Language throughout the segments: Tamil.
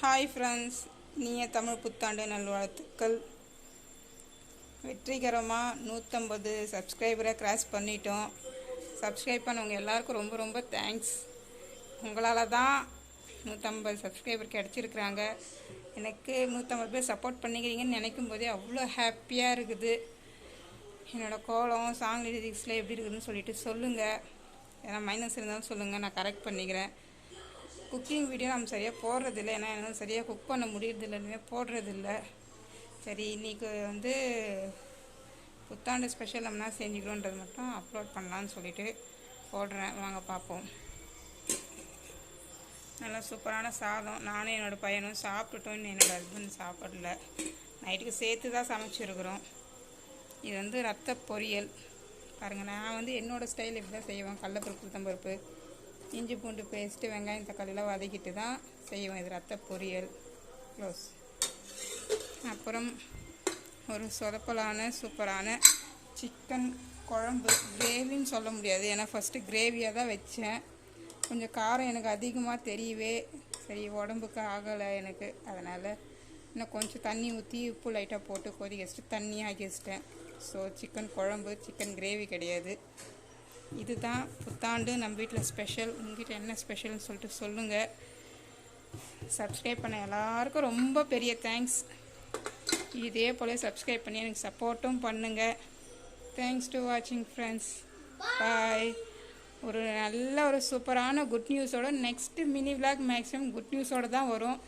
ஹாய் ஃப்ரெண்ட்ஸ் நீய தமிழ் புத்தாண்டு நல்வாழ்த்துக்கள். வெற்றிகரமாக நூற்றம்பது சப்ஸ்கிரைபரை கிராஸ் பண்ணிட்டோம். சப்ஸ்கிரைப் பண்ணவங்க எல்லாருக்கும் ரொம்ப ரொம்ப தேங்க்ஸ் உங்களால் தான் நூற்றம்பது சப்ஸ்கிரைபர் கிடச்சிருக்குறாங்க. எனக்கு நூற்றம்பது பேர் சப்போர்ட் பண்ணிக்கிறீங்கன்னு நினைக்கும் போதே அவ்வளோ ஹாப்பியாக இருக்குது. என்னோடய கோலம் சாங் லிரிக்ஸில் எப்படி இருக்குதுன்னு சொல்லிட்டு சொல்லுங்கள் ஏன்னா மைனஸ் இருந்தாலும் சொல்லுங்கள் நான் கரெக்ட் பண்ணிக்கிறேன். குக்கிங் வீடியோ நம்ம சரியாக போடுறதில்ல. ஏன்னா என்னால் சரியாக குக் பண்ண முடியறதில்ல. இனிமேல் போடுறதில்ல. சரி இன்றைக்கி வந்து புத்தாண்டு ஸ்பெஷல் நம்மனா செஞ்சுக்கணுன்றது மட்டும் அப்லோட் பண்ணலான்னு சொல்லிட்டு போடுறேன். வாங்க பார்ப்போம். நல்லா சூப்பரான சாதம். நானும் என்னோடய பையனும் சாப்பிட்டுட்டோம். இன்னும் என்னோடய ஹஸ்பண்ட் சாப்பிடல. நைட்டுக்கு சேர்த்து தான் சமைச்சிருக்கிறோம். இது வந்து ரத்த பொரியல். பாருங்கள் நான் வந்து என்னோடய ஸ்டைல் இப்படி தான் செய்வேன். கடலப்பருப்பு உளுத்தம்பருப்பு. இஞ்சி பூண்டு பேஸ்ட்டு வெங்காயம் தக்காளியெலாம் வதக்கிட்டு தான் செய்வோம் இது ரத்த பொரியல். க்ளோஸ். அப்புறம் ஒரு சொதப்பலான சூப்பரான சிக்கன் குழம்பு. கிரேவின்னு சொல்ல முடியாது. ஏன்னா ஃபஸ்ட்டு கிரேவியாக தான் வச்சேன். கொஞ்சம் காரம் எனக்கு அதிகமாக தெரியவே சரி உடம்புக்கு ஆகலை எனக்கு. அதனால் இன்னும் கொஞ்சம் தண்ணி ஊற்றி உப்பு லைட்டாக போட்டு கொதிக்க வச்சுட்டு தண்ணியாக ஆக்கி வச்சிட்டேன். ஸோ சிக்கன் குழம்பு சிக்கன் கிரேவி கிடையாது. இதுதான் புத்தாண்டு நம்ம வீட்டில் ஸ்பெஷல் உங்ககிட்ட என்ன ஸ்பெஷல்னு சொல்லிட்டு சொல்லுங்கள் சப்ஸ்கிரைப் பண்ண எல்லாருக்கும் ரொம்ப பெரிய தேங்க்ஸ் இதே போல் சப்ஸ்கிரைப் பண்ணி எனக்கு சப்போர்ட்டும் பண்ணுங்கள் தேங்க்ஸ் டு வாட்சிங் ஃப்ரெண்ட்ஸ் பாய் ஒரு நல்ல ஒரு சூப்பரான good நியூஸோட next mini vlog maximum good நியூஸோடு தான் வரும்.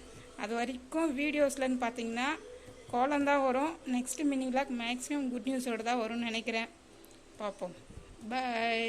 அது வரைக்கும் வீடியோஸ்லன்னு பார்த்தீங்கன்னா கோலம் தான் வரும். Next mini vlog maximum good நியூஸோடு தான் வரும்னு நினைக்கிறேன். பார்ப்போம் பாய்